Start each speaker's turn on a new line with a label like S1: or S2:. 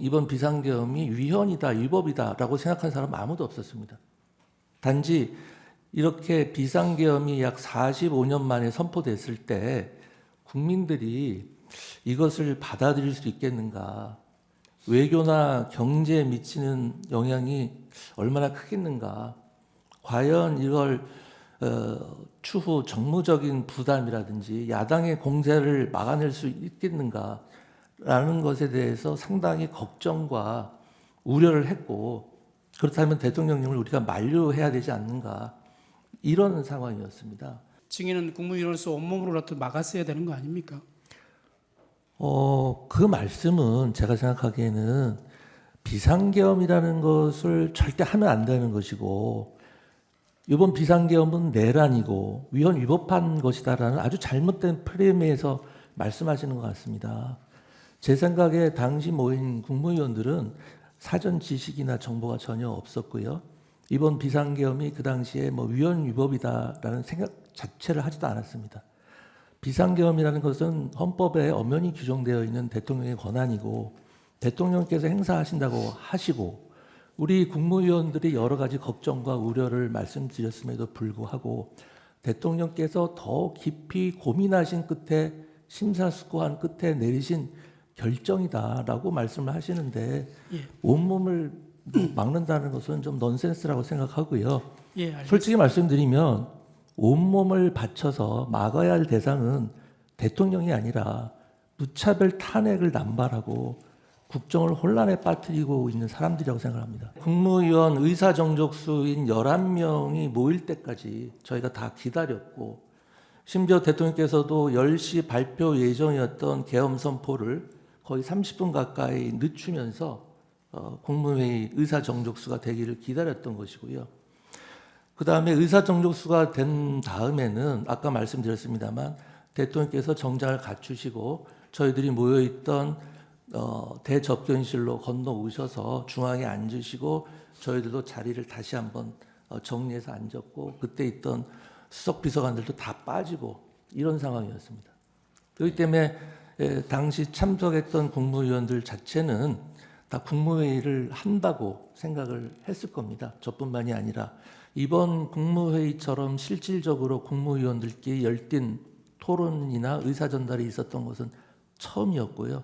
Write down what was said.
S1: 이번 비상계엄이 위헌이다, 위법이다라고 생각한 사람 아무도 없었습니다. 단지 이렇게 비상계엄이 약 45년 만에 선포됐을 때 국민들이 이것을 받아들일 수 있겠는가, 외교나 경제에 미치는 영향이 얼마나 크겠는가, 과연 이걸 어, 추후 정무적인 부담이라든지 야당의 공세를 막아낼 수 있겠는가 라는 것에 대해서 상당히 걱정과 우려를 했고 그렇다면 대통령님을 우리가 만류해야 되지 않는가 이런 상황이었습니다.
S2: 증인은 국무위원으로서 온몸으로라도 막았어야 되는 거 아닙니까?
S1: 어, 그 말씀은 제가 생각하기에는 비상계엄이라는 것을 절대 하면 안 되는 것이고 이번 비상계엄은 내란이고 위헌 위법한 것이다라는 아주 잘못된 프레임에서 말씀하시는 것 같습니다. 제 생각에 당시 모인 국무위원들은 사전 지식이나 정보가 전혀 없었고요. 이번 비상계엄이 그 당시에 뭐 위헌 위법이다라는 생각 자체를 하지도 않았습니다. 비상계엄이라는 것은 헌법에 엄연히 규정되어 있는 대통령의 권한이고 대통령께서 행사하신다고 하시고 우리 국무위원들이 여러 가지 걱정과 우려를 말씀드렸음에도 불구하고 대통령께서 더 깊이 고민하신 끝에 심사숙고한 끝에 내리신 결정이다라고 말씀을 하시는데
S2: 예.
S1: 온몸을 막는다는 것은 좀 넌센스라고 생각하고요.
S2: 예.
S1: 솔직히 말씀드리면 온몸을 바쳐서 막아야 할 대상은 대통령이 아니라 무차별 탄핵을 남발하고 국정을 혼란에 빠뜨리고 있는 사람들이라고 생각합니다. 국무위원 의사 정족수인 11명이 모일 때까지 저희가 다 기다렸고 심지어 대통령께서도 10시 발표 예정이었던 계엄 선포를 거의 30분 가까이 늦추면서 어, 국무회의 의사 정족수가 되기를 기다렸던 것이고요. 그 다음에 의사 정족수가 된 다음에는 아까 말씀드렸습니다만 대통령께서 정장을 갖추시고 저희들이 모여있던 어, 대접견실로 건너 오셔서 중앙에 앉으시고 저희들도 자리를 다시 한번 어, 정리해서 앉았고 그때 있던 수석 비서관들도 다 빠지고 이런 상황이었습니다. 그렇기 때문에 에, 당시 참석했던 국무위원들 자체는 다 국무회의를 한다고 생각을 했을 겁니다. 저뿐만이 아니라 이번 국무회의처럼 실질적으로 국무위원들끼리 열띤 토론이나 의사 전달이 있었던 것은 처음이었고요.